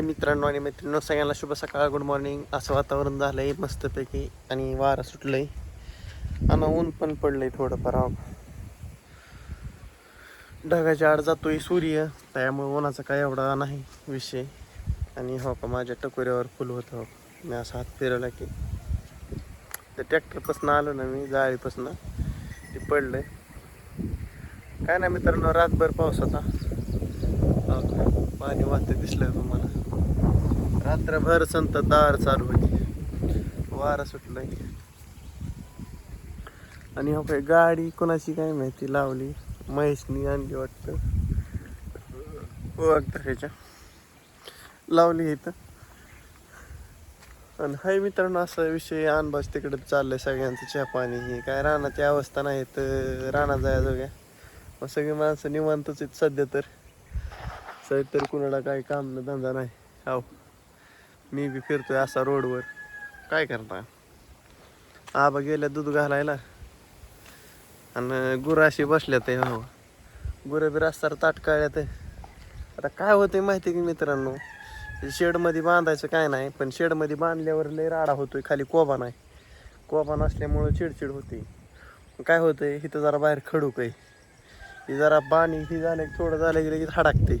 मित्रांनो आणि मैत्रिणींनो सगळ्यांना शुभ सकाळ गुड मॉर्निंग असं वातावरण झालंय मस्तपैकी आणि वारा सुटलंय. आणि ऊन पण पडलंय थोडंफार ढगाच्या आड जातोय सूर्य त्यामुळे उन्हाचा काय एवढा नाही विषय. आणि हो का माझ्या टकोऱ्यावर फुल होतं हो. मी असा हात फिरवला की त्या ट्रॅक्टरपासून आलो ना मी जाळीपासून. ते पडलंय. काय नाही मित्रांनो रातभर पावसाचा. हो का? पाणी वाहत दिसलं तुम्हाला. रात्रभर संततधार चालू होती वारा सुटलंय. आणि हो काय गाडी कोणाची काय माहिती लावली? महेशनी आणली वाटतं. वागता ह्याच्या लावली इथं. आणि हाय मित्रांनो असा विषय अनबाज तिकडे चाललंय सगळ्यांचं. चहा पाणी हे काय रानाची अवस्था नाही तर राणा जाया जोग्या मग सगळी माणसं निवांतच आहेत सध्या तर. सध्या तर कुणाला काही काम धंदा नाही. हो मी बी फिरतोय असा रोडवर. काय करता आबा गेल्या दूध घालायला. आणि गुरं अशी बसल्यात हो. गुरं बी रस्त्यावर ताटकाळ्यात आता काय होतंय माहिती की मित्रांनो? शेडमध्ये बांधायचं काय नाही पण शेडमध्ये बांधल्यावर लय राडा होतोय खाली कोबा नाही. कोबा नसल्यामुळं चिडचिड होते. काय होतंय? इथं जरा बाहेर खडूक आहे. ही जरा पाणी ही झालं की थोडं झालं की लगेच हडाकते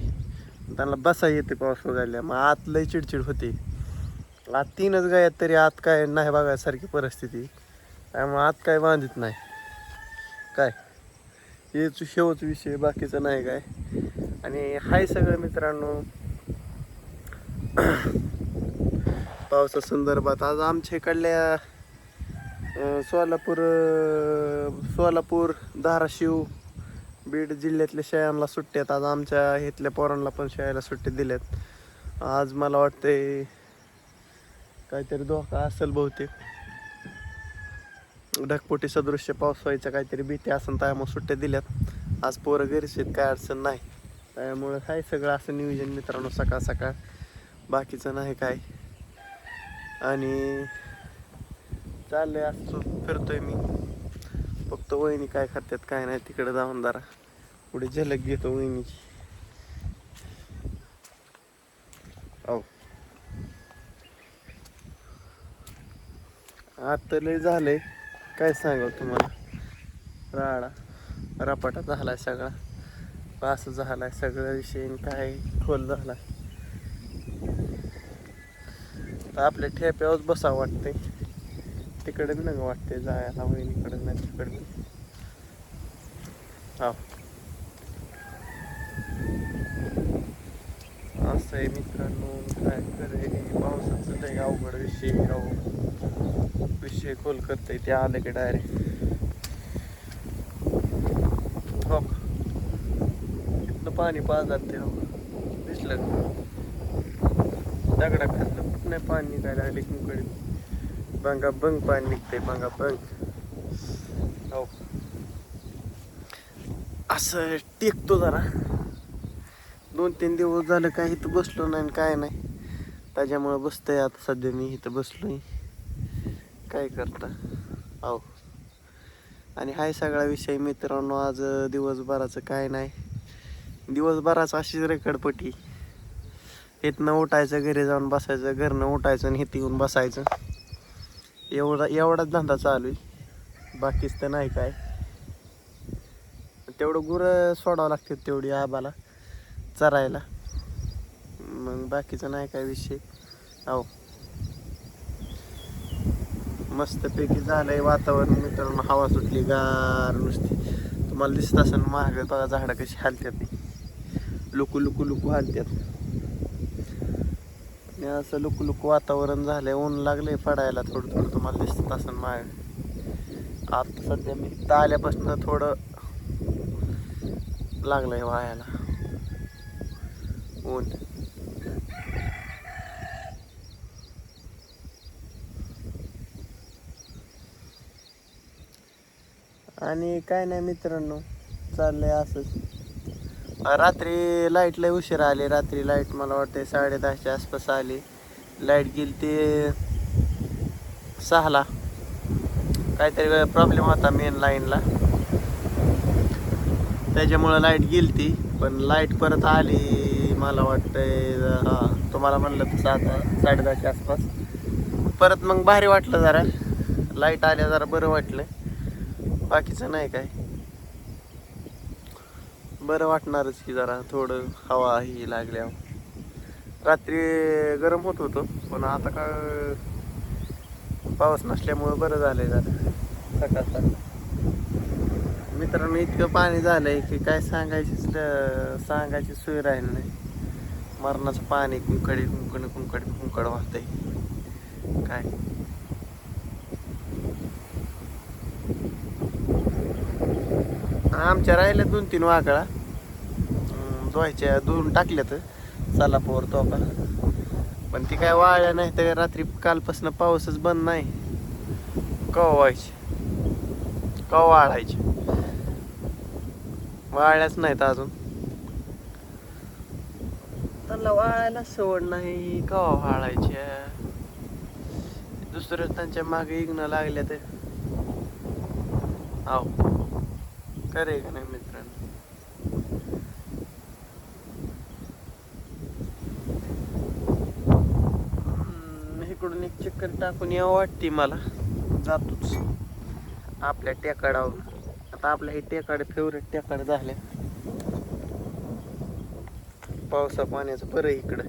त्यांना बसा येते पाऊस वगैरे मग आत लय चिडचिड होते. आत तीनच गायात तरी आत काय नाही बघायसारखी परिस्थिती. त्यामुळे आत काय बांधित नाही. काय? हेच शेवच विषय बाकीचं नाही काय. आणि हाय सगळं मित्रांनो. पावसा संदर्भात आज आमच्या इकडल्या सोलापूर सोलापूर धाराशिव बीड जिल्ह्यातल्या शाळांना सुट्ट्यात आज आमच्या इथल्या पोरांना पण शाळेला सुट्टी दिल्यात. आज मला वाटतंय काहीतरी धोका असेल बहुतेक. ढगपोटी सदृश्य पाऊस व्हायचा काहीतरी भीती असेल त्यामुळे सुट्ट्या दिल्यात. आज पोरं घरीच आहेत काय अडचण नाही. त्यामुळं काय सगळं असं नियोजन मित्रांनो सकाळ सकाळ. बाकीचं नाही काय. आणि चाललंय असं फिरतोय मी. फक्त वहिनी काय खात्यात काय नाही तिकडे जाऊन जरा पुढे झलक घेतो वहिनीची. आता लय झालंय. काय सांगावं तुम्हाला? राडा रपाटा झालाय सगळा. पास झालाय सगळं विषय काय खोल झालाय. तर आपल्या ठेप्यावर बसावं वाटतंय. तिकडे बी नका वाटते जायला वहिनीकडे नाही तिकडे हो कसं आहे मित्रांनो? काय करे पावसाचं लय अवघड विषय अहो विषय खोल करता ते आलं की डायरेक्ट हो. इथनं पाणी पाजात ते हो दिसलं दगडा खाल्लं कुठं नाही पाणी निघायला आले की बंगा बंग पाणी निघतंय बंगा बंग. हो. असं टेकतो जरा. दोन तीन दिवस झालं काय इथं बसलो नाही आणि काय नाही. त्याच्यामुळं बसतंय आता सध्या मी इथं बसलोय. काय करता? आहो. आणि हाय सगळा विषय मित्रांनो आज दिवसभराचं काय नाही. दिवसभराचं अशीच रेकडपटी इथनं उठायचं घरी जाऊन बसायचं घरनं उठायचं आणि इथे येऊन बसायचं. एवढा एवढाच धंदा चालू आहे बाकीच तर नाही काय. तेवढं गुरं सोडावं लागतात तेवढी आबाला. चरायला. मग बाकीचं नाही काय विषय. आहो. मस्तपैकी झालंय वातावरण मित्रांनो. हवा सुटली गार नुसती. तुम्हाला दिसत असेल महाग बघा झाडं कशी हालतात ती. लुकू लुकू लुकू हालतात आणि असं लुकू लुकू वातावरण झालंय. ऊन लागलंय पडायला थोडं थोडं. तुम्हाला दिसत असेल माग आता सध्या मी आल्यापासून थोडं लागलंय व्हायला ऊन आणि काय नाही मित्रांनो चाललंय असंच. रात्री लाइट लय उशीर आली. रात्री लाइट मला वाटते साडे दहाच्या आसपास आली. लाइट गेली ते सहाला. काहीतरी प्रॉब्लेम होता मेन लाईनला त्याच्यामुळं लाइट गेली ती पण लाइट परत आली. मला वाटतंय हा तुम्हाला म्हणलं तसं आता साडेदहाच्या आसपास. परत मग भारी वाटलं जरा. लाइट आल्या जरा बरं वाटलं बाकीचं नाही काय. बरं वाटणारच की जरा थोडं हवा ही लागल्यावर. रात्री गरम होत होतो पण आता का पाऊस नसल्यामुळं बरं झालं आहे जरा. सकाळ सकाळ मित्रांनो इतकं पाणी झालंय की काय सांगायचीच सांगायची सोय राहिली नाही. मरणाचं पाणी कुंकडे कुंकड कुंकड कुंकड वाहतंय. काय? आमच्या राहिल्या दोन तीन वाकळा अं, धुवायच्या दोन टाकल्यात. सलापावर तो का पण ती काय वाळल्या नाही तर रात्री कालपासून पाऊसच बंद नाही. कवायचे व्हायची? वाळायची? वाळल्याच नाहीत अजून. त्यांना वाळायला सवड नाही. का वाळायच्या दुसरं त्यांच्या मागे इग्न लागल्या ते. आव. करे का नाही मित्रांनो? इकडून एक चक्कर टाकून यावं वाटते मला. जातोच. आपल्या टेकाडावर. आता आपल्या हे टेकाड फेवरेट टेकाड झाल्या पावसा पाण्याचं बरं इकडं.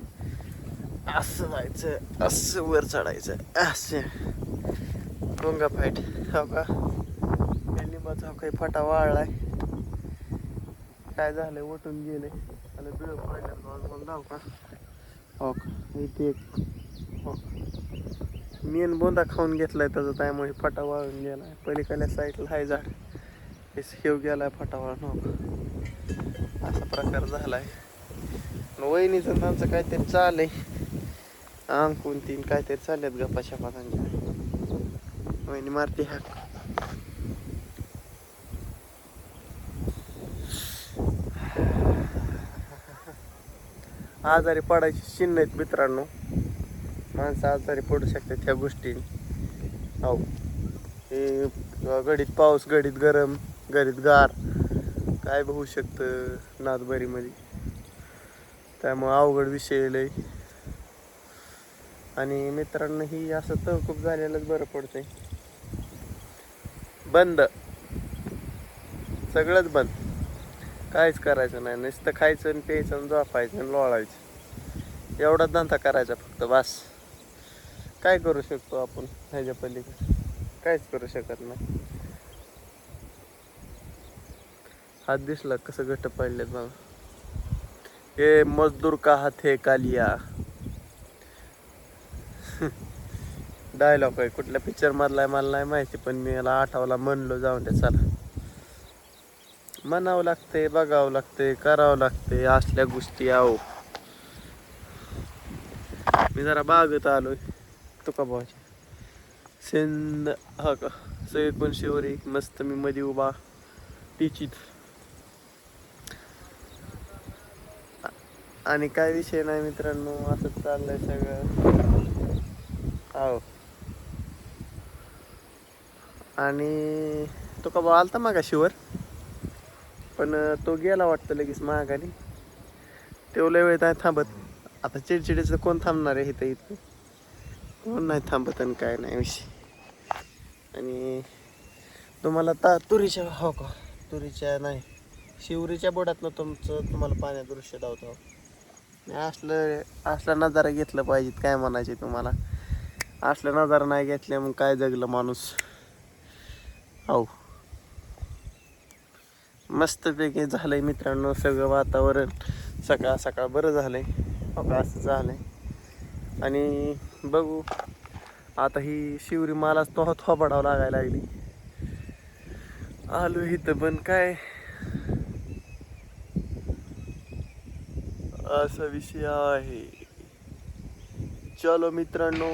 असं जायचं असं वर चढायचं असं. डोंगा फाईट. हो का? लिंबाचा हो काही फाटा वाळलाय. काय झालं ओटून गेले आणि बिळ पडल्या धाव का? हो का? इथे एक हो मेन बोंदा खाऊन घेतलाय त्याचा त्यामुळे फाटा वाळून गेलाय. पलीकडल्या साईडला हाय झाड. हे शेव गेलाय फाटा वाळून हो का? असा प्रकार झालाय. वहिनीचं त्यांचं काहीतरी चालय अंकून तीन काहीतरी चालल्यात गप्पा त्यांच्या वहिनी मारते हाक. आजारी पडायची चिन्ह आहेत मित्रांनो. माणसं आजारी पडू शकतात त्या गोष्टी हो. हे घडीत पाऊस घडीत गरम घडीत गार. काय होऊ शकतं नादबरीमध्ये त्यामुळं अवघड विषय लय. आणि मित्रांनो ही असं तहकूब झालेलंच बरं पडतंय. बंद. सगळंच बंद. काहीच करायचं नाही. नुसतं खायचं आणि प्यायचं आणि झोपायचं आणि लोळायचं. एवढाच धंदा करायचा फक्त बस. काय करू शकतो आपण ह्याच्या पलीकडे? काहीच करू शकत नाही. हात दिसला कसं घट्ट पडलेत मला हे मजदूर का हात हे कालिया? डायलॉग आहे. कुठल्या पिक्चर मधला आहे मला नाही माहिती पण मी याला आठवला म्हणलो जाऊन ते चला. म्हणावं लागते बघावं लागते करावं लागते असल्या गोष्टी आहो. मी जरा बागत आलोय. तुका भावाची. सेंद हा का? सगळे पण शिवरी मस्त मी मध्ये उभा. टीचित आणि काय विषय नाही मित्रांनो असंच चाललंय सगळं. हो आणि तो का भाऊ आलता मागा शिवर पण तो गेला वाटतं लगेच माघारी. तेवढ्या वेळ नाही थांबत. आता चिडचिडीचं कोण थांबणार आहे इथं इथं? कोण नाही थांबत आणि काय नाही विषय. आणि तुम्हाला ता तुरीच्या हो का तुरीच्या नाही. शिवरीच्या बोटातनं तुमचं तुम्हाला पाण्यात दृश्य धावतो असलं असला नजारा घेतलं पाहिजेत काय म्हणायचे तुम्हाला? असला नजारा नाही घेतल्या मग काय जगलं माणूस? हो मस्तपैकी झालंय मित्रांनो सगळं वातावरण. सकाळ सकाळ बरं झालंय. हो का असं झालंय. आणि बघू आता ही शिवरी मालाच तो थोबडावं लागायला लागली. आलो इथं पण काय? असा विषय आहे. चलो मित्रांनो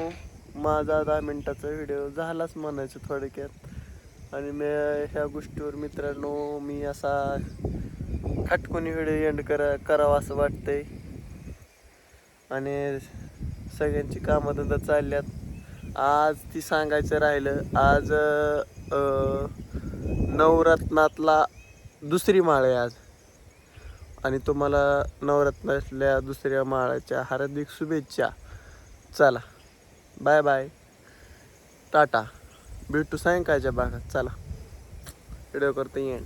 माझा दहा मिनटाचा व्हिडिओ झालाच म्हणायचं थोडक्यात. आणि मी ह्या गोष्टीवर मित्रांनो मी असा खटकोनी व्हिडिओ एंड करा करावा असं वाटतंय. आणि सगळ्यांची कामधंदा चालल्यात. आज ती सांगायचं राहिलं आज नवरत्नातला दुसरी माळ आहे आज. आणि तुम्हाला नवरत्नातल्या दुसऱ्या माळाच्या हार्दिक शुभेच्छा. चला. Bye bye. टाटा. भेटू सायंकाळच्या भागात. चला. व्हिडिओ करतो एंड